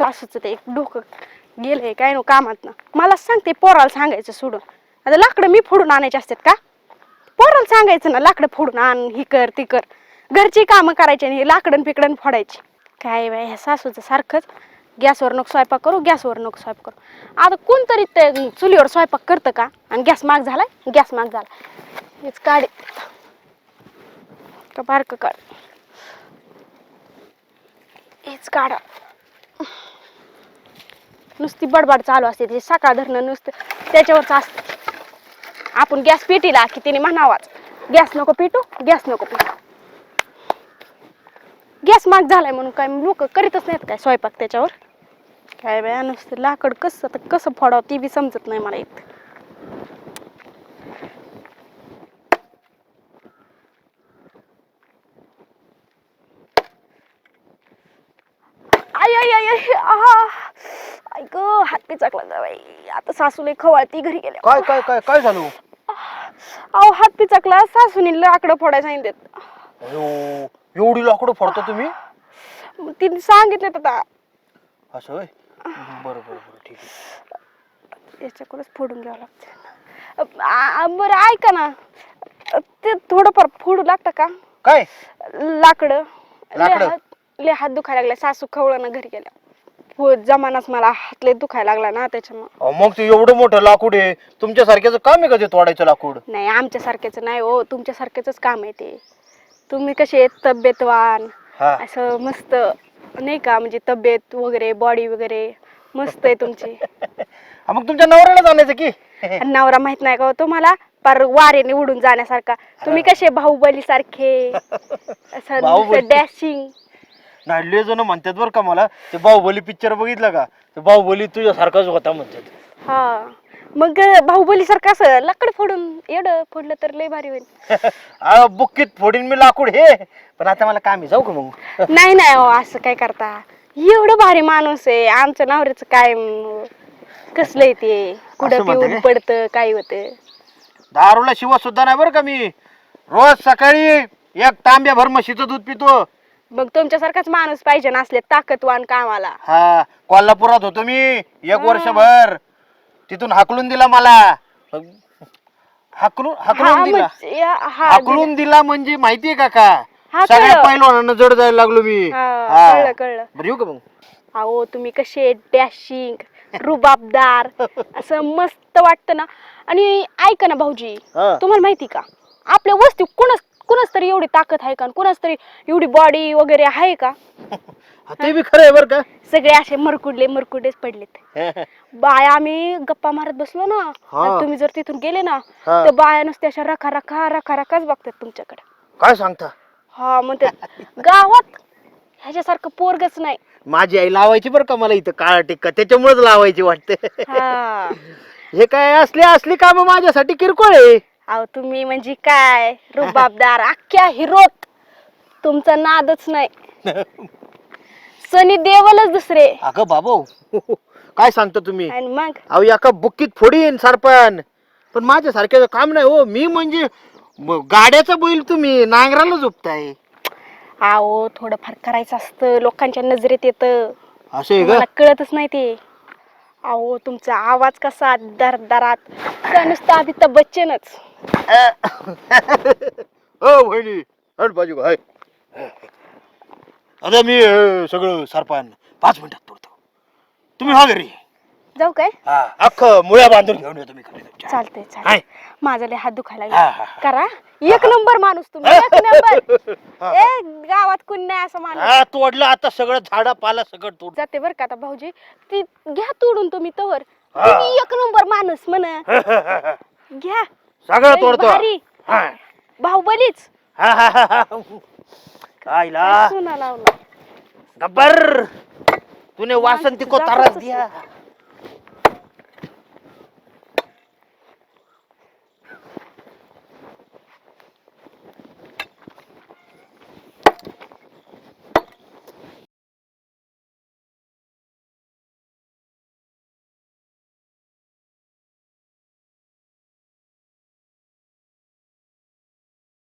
सासूचं ते एक डोकं गेलंय काय नो कामात ना. मला सांगते पोराला सांगायचं सोडून. आता लाकडं मी फोडून आणायचे असतात का? पोराला सांगायचं ना लाकडं फोडून आण ही कर ती कर. घरची कामं करायची आणि हे लाकडं पिकडन फोडायची. काय बाय ह्या सासूचं सारखंच. गॅसवर नको स्वयंपाक करू गॅसवर नको स्वयंपाक करू. आता कोणतरी ते चुलीवर स्वयंपाक करतं का? आणि गॅस माग झालाय? गॅस माग झाला. हेच काढे. का बारकं काढ. हेच काढा. नुसती बडबड चालू असते त्याची सकाळ धरणं नुसतं त्याच्यावरच असतं. आपण गॅस पेटीला की तिने म्हणावाच गॅस नको पेटू गॅस नको पेटू. गॅस माग झालाय म्हणून काय लोक करीतच नाहीत काय स्वयंपाक त्याच्यावर? काय बाया नुसतं लाकड कसं आता कसं फोडावं ती बी समजत नाही मला एक आय आय आय आय आहा ऐक हात पिचाकला जा बाई. आता सासूले खवाळती घरी गेल्या. काय काय काय काय झालं? अहो हात पिचाकला सासूने लाकडं फोडायला सांगितलेत. अयो एवढी लाकडं फोडता तुम्ही? मग तिने सांगितलेत आता. असं होय? बरं बरं बरं ठीक आहे. याच्याकडूनच फोडून घ्यावं लागतं. आ- आ- बरं ऐका ना. ते थोडंफार फोडू लागतं का? काय? लाकडं. लय लाकडं? हात लय हात दुखायला लागला. सासू खवळं ना घरी गेल्या. हो जमानाच मला हात लय दुखायला लागला ना त्याच्यामुळं. अहो, मग ते एवढं मोठं लाकूड आहे. तुमच्या सारख्याचं काम आहे का ते तोडायचं लाकूड? नाही आमच्यासारख्याच नाही हो. तुमच्यासारख्याच काम आहे ते. तुम्ही कसे तब्येतवान. हा. असं मस्त नाही का? म्हणजे तब्येत वगैरे बॉडी वगैरे मस्त आहे तुमची. हा, मग तुमच्या नवऱ्याला जाण्याचं की? आणि नवरा माहीत नाही का हो तुम्हाला? पर वारेने उडून जाण्यासारखा. तुम्ही कसे बाहुबली सारखे असं बाहुबली. डॅशिंग नाही लय जण म्हणतात बरं का मला ते बाहुबली पिक्चर बघितलं का? ते बाहुबली तुझ्यासारखाच होता म्हणतात. हा. मग बाहुबली सारखं असं लाकड फोडून एवढं फोडलं तर लय भारी होईल. अहो, बुक्कीत फोडीन मी लाकूड हे. पण आता मला काम आहे जाऊ का मग? नाही नाही असं काय करता? एवढं भारी माणूस आहे आमच्या नवऱ्याचं काय म, कसलं आहे ते? कुठं असं म्हणता पिऊन काय? पडतं काय होतं? दारूला शिवा सुद्धा नाही बरं का मी. रोज सकाळी एक तांब्या भर म्हशीचं दूध पितो मग तुमच्यासारखाच माणूस पाहिजे ना असले ताकदवान कामाला. हा कोल्हापुरात होतो मी एक वर्षभर. तिथून हाकलून दिला मला. हाकलून हाकलून दिला. म्हणजे या- हा, हाकलून दिला म्हणजे माहितीये का का हा, सगळ्या कळलं. पहिलवानांना जड जायला लागलो मी. हा, हा. कळलं कळलं. बरं येऊ का मग? अहो तुम्ही कसे डॅशिंग रुबाबदार असं मस्त वाटतं ना. आणि ऐका ना भाऊजी हा. तुम्हाला माहिती का? आपल्या वस्ती कुणाच तरी एवढी ताकद आहे का? कुणाच तरी एवढी बॉडी वगैरे आहे का? हा, ते बी खरं आहे बरं का. सगळे असे मरकुडले मरकुडेच पडलेत. बाया आम्ही गप्पा मारत बसलो ना हा. आणि तुम्ही जर तिथून गेले ना हा. तर बाया नुसत्या अशा रखा रखा रखा रखाच बघतात तुमच्याकडे. काय सांगता? हा म्हणतात गावात ह्याच्यासारखं पोरगच नाही. माझी आई लावायची बरं का मला इथं काळा टिक्का? त्याच्यामुळेच लावायची वाटते. हा. हे काय असली असली काम माझ्यासाठी किरकोळ आहे. अहो तुम्ही म्हणजे काय? रुबाबदार अख्ख्या हिरोत. तुमचा नादच नाही. सनी देवलच दुसरे. अगं बाबू काय सांगता तुम्ही? आणि मग? अहो एका बुक्कीत फोडीन सरपण. पण माझ्या सारख्याचं काम नाही हो. मी म्हणजे म- गाड्याचा बैल तुम्ही नांगराला झोपताय. अहो थोडंफार करायचं असतं. लोकांच्या नजरेत येतं. असं आहे मला कळतच नाही ते. अहो तुमचा आवाज कसा दर दरात का नुसतं अमिताभ बच्चनच. का बहिणी हट बाजू हाय. आता मी अं, सगळं सरपान पाच मिनिटात तोडतो. तुम्ही हा घरी. जाऊ काय? हा अख्खं मुळ्या बांधून घेऊन येतो मी खाली. तुमच्या. चालतंय. हाय. चालतंय माझा लय हात दुखायला हा, लागला. हा, हा. करा. एक नंबर माणूस तुम्ही एक नंबर. ए गावात कुणी नाही असं माणूस. हा तोडलं आता सगळं झाडा पाला सगळं तोड जाते बर का आता भाऊजी. ती घ्या तोडून तुम्ही तवर. हा. तुम्ही एक नंबर माणूस म्हण. घ्या. सगळं लय तोडतो. भारी. हा. बाहुबलीच हा, हा, हा, हा. कायला सुना लावला? गब्बर. तूने वासंती को असेल. दिया.